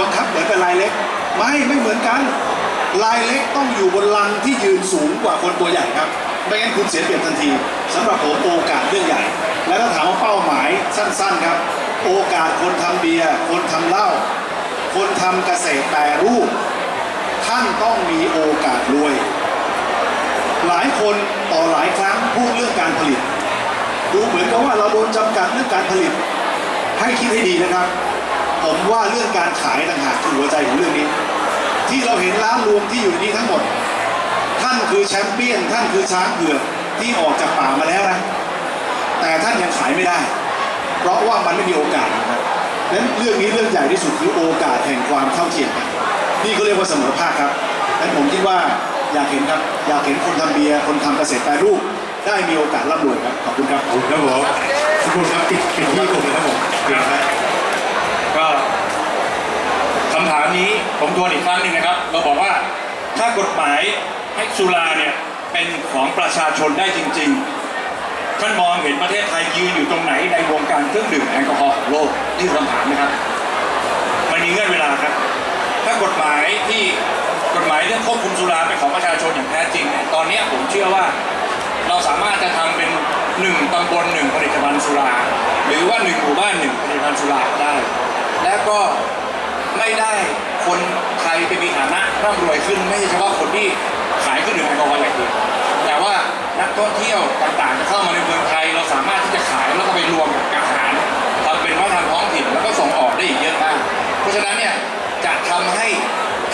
บังคับเหมือนกับลายเล็ก ไม่ไม่เหมือนกัน ลายเล็กต้องอยู่บนลังที่ยืนสูงกว่าคนตัวใหญ่ครับ ไม่งั้นคุณเสียเปรียบทันทีสำหรับผมโอกาสเรื่องใหญ่ แล้วถ้าถามว่าเป้าหมายสั้นๆครับ โอกาสคนทำเบียร์คนทำเหล้าคนทำเกษตรแปรรูป ท่านต้องมีโอกาสรวย หลายคนต่อหลายครั้งพูดเรื่องการผลิต ดูเหมือนกับว่าเราโดนจำกัดเรื่องการผลิต ให้คิดให้ดีนะครับ ผมว่าเรื่องการขายต่างหากคือหัวใจของเรื่องนี้ ที่เราเห็นร้านรวงที่อยู่ในนี้ทั้งหมด ท่านคือแชมเปี้ยน ท่านคือช้างเผือกที่ออกจากป่ามาแล้วนะ แต่ท่านยังขายไม่ได้ เพราะว่ามันไม่มีโอกาสนะครับดังนั้นเรื่องนี้เรื่องใหญ่ที่สุดคือโอกาสแห่งความเท่าเทียมกันนี่ก็เรียกว่าเสมอภาคครับดังนั้นผมคิดว่าอยากเห็นครับอยากเห็นคนทำเบียร์คนทำเกษตรแปรรูปได้มีโอกาสร่ำรวยครับขอบคุณครับขอบคุณครับผมทุกคนครับปิดปิดที่ผมเลยครับผมปิดครับ ก็คำถามนี้ผมทวนอีกครั้งหนึ่งนะครับ เราบอกว่าถ้ากฎหมายให้สุราเนี่ยเป็นของประชาชนได้จริง ๆ ท่านมองเห็นประเทศไทยยืนอยู่ตรงไหนในวงการเครื่องดื่มแอลกอฮอล์โลกนี่คำถามนะครับมันมีเงื่อนเวลาครับ ถ้ากฎหมายที่กฎหมายเรื่องควบคุมสุราเป็นของประชาชนอย่างแท้จริงเนี่ยตอนนี้ผมเชื่อว่าเราสามารถจะทำเป็นหนึ่งตำบลหนึ่งผลิตภัณฑ์สุรา หรือว่าหนึ่งหมู่บ้านหนึ่งผลิตภัณฑ์สุราได้ และก็ไม่ได้คนไทยไปมีฐานะร่ำรวยขึ้นไม่ใช่เฉพาะคนที่ขายเครื่องดื่มแอลกอฮอล์อย่างเดียวแต่ว่านักท่องเที่ยวต่างๆจะเข้ามาในเมืองไทยเราสามารถที่จะขายแล้วก็ไปรวมกับอาหารทำเป็นวัฒนธรรมท้องถิ่นแล้วก็ส่งออกได้อีกเยอะมากเพราะฉะนั้นเนี่ยจะทำให้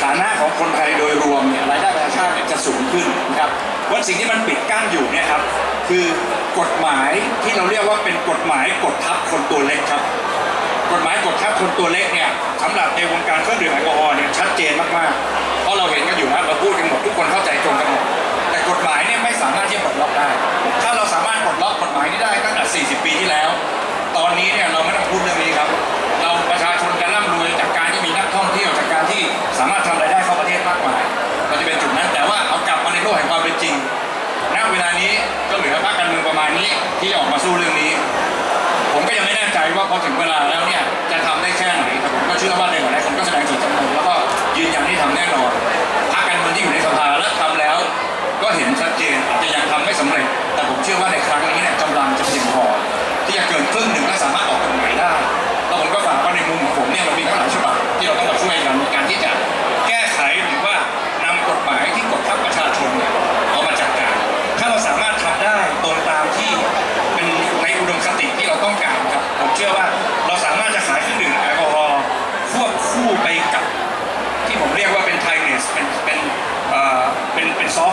ฐานะของคนไทยโดยรวมเนี่ยรายได้ประชาชาติเนี่ยจะสูงขึ้นนะครับว่าสิ่งที่มันปิดกั้นอยู่เนี่ยครับคือกฎหมายที่เราเรียกว่าเป็นกฎหมายกดทับคนตัวเล็กครับ กฎหมายกดทับคนตัวเล็กเนี่ยสำหรับในวงการเครื่องดื่มแอลกอฮอล์เนี่ยชัดเจนมากๆ เพราะเราเห็นกันอยู่นะเราพูดกันหมดทุกคนเข้าใจตรงกันหมดแต่กฎหมายเนี่ยไม่สามารถที่จะปลดล็อกได้ ถ้าเราสามารถปลดล็อกกฎหมายนี้ได้ตั้งแต่ 40 ปีที่แล้ว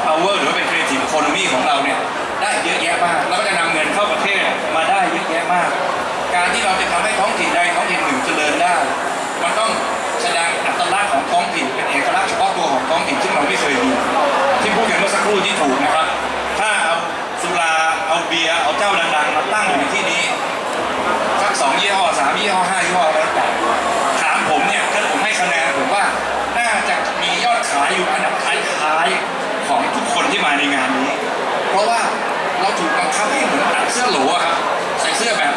เป็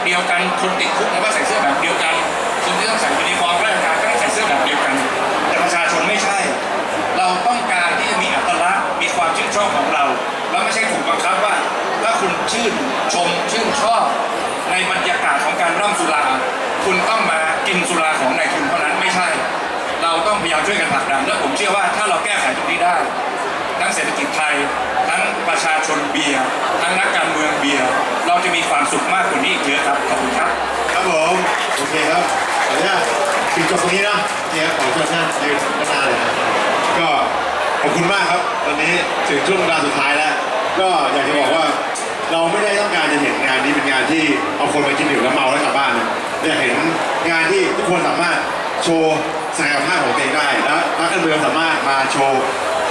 เดียวกัน คนติดคุกแล้วก็ใส่เสื้อแบบเดียวกัน คนที่ต้องใส่ยูนิฟอร์มราชการก็ต้องใส่เสื้อแบบเดียวกัน แต่ประชาชนไม่ใช่ เราต้องการที่จะมีอัตลักษณ์มีความชื่นชอบของเราแล้วไม่ใช่ถูกบังคับว่า ถ้าคุณชื่นชมชื่นชอบ ในบรรยากาศของการร่ำสุรา คุณต้องมากินสุราของนายทุนเท่านั้นไม่ใช่ เราต้องพยายามช่วยกันผลักดันและผมเชื่อว่าถ้าเราแก้ไขตรงนี้ได้ทั้งเศรษฐกิจไทย ทั้งประชาชนเบียร์ ทั้งนักการเมืองเบียร์เราจะมีความสุขมากกว่านี้อีกเยอะครับขอบคุณครับครับผมโอเคครับขออนุญาตปิดจบตรงนี้นะเนี่ยรับขอเชิญท่านยืนด้านหน้าเลยนะก็ขอบคุณมากครับตอนนี้ถึงช่วงเวลาสุดท้ายแล้ว ก็อยากจะบอกว่าเราไม่ได้ต้องการจะเห็นงานนี้เป็นงานที่เอาคนมากินดื่มแล้วเมาแล้วกลับบ้านนะอยากเห็นงานที่ทุกคนสามารถโชว์ศักยภาพของตัวเองได้แล้วนักการเมืองสามารถมาโชว์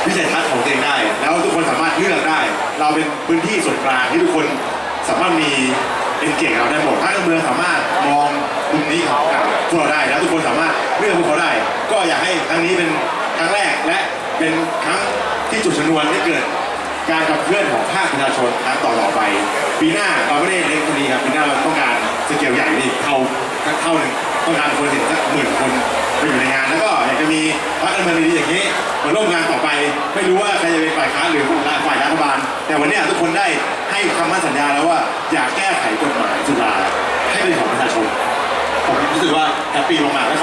วิสัยทัศน์ของตัวเองได้ แล้วทุกคนสามารถเลือกได้ เราเป็นพื้นที่ส่วนกลางที่ทุกคนสามารถมีเป็นเก่งเราได้หมดถ้าเมืองสามารถมองมุมนี้ของพวกเราได้ แล้วทุกคนสามารถเลือกพวกเขาได้ ก็อยากให้ครั้งนี้เป็นครั้งแรกและเป็นครั้งที่จุดชนวนที่เกิดการขับเคลื่อนของภาคประชาชนครั้งต่ออไป ปีหน้าเราไม่ได้เล็กเท่านี้ครับปีหน้าเราต้องการสเกลใหญ่นี่เท่าเท่าหนึ่ง ต้องการคนเห็นสักหมื่นคนไปอยู่ในงานแล้วก็พรรคการเมืองดีๆอย่างนี้มาร่วมงานต่อไป ไม่รู้ว่าใครจะเป็นฝ่ายค้านหรือฝ่ายรัฐบาล แต่วันนี้ทุกคนได้ให้คำมั่นสัญญาแล้วว่าอยากแก้ไขกฎหมายสุราให้เป็นของประชาชนผมรู้สึกว่าแฮปปี้มากๆ